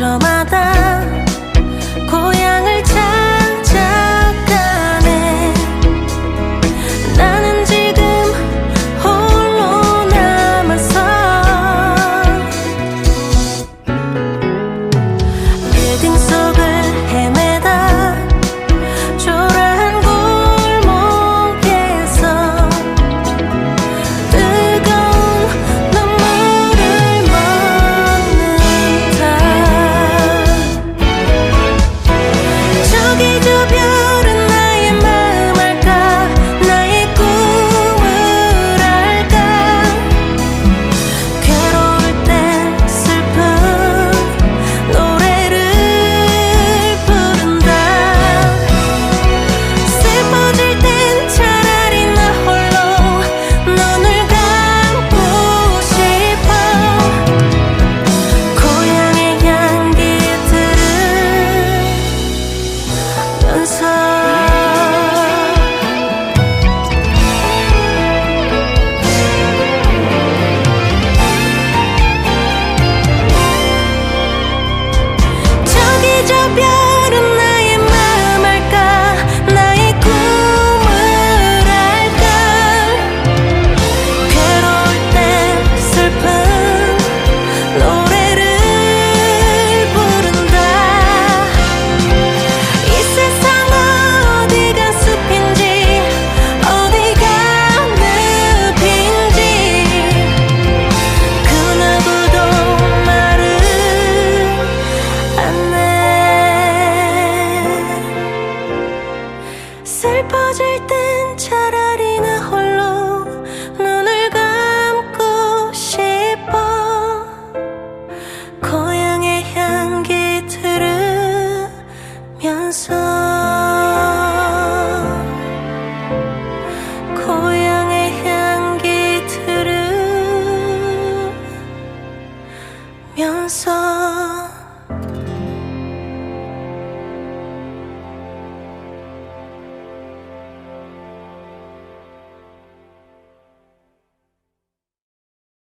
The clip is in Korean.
ちょまた 슬퍼질 땐 차라리 나 홀로 눈을 감고 싶어. 고향의 향기 들으면서 고향의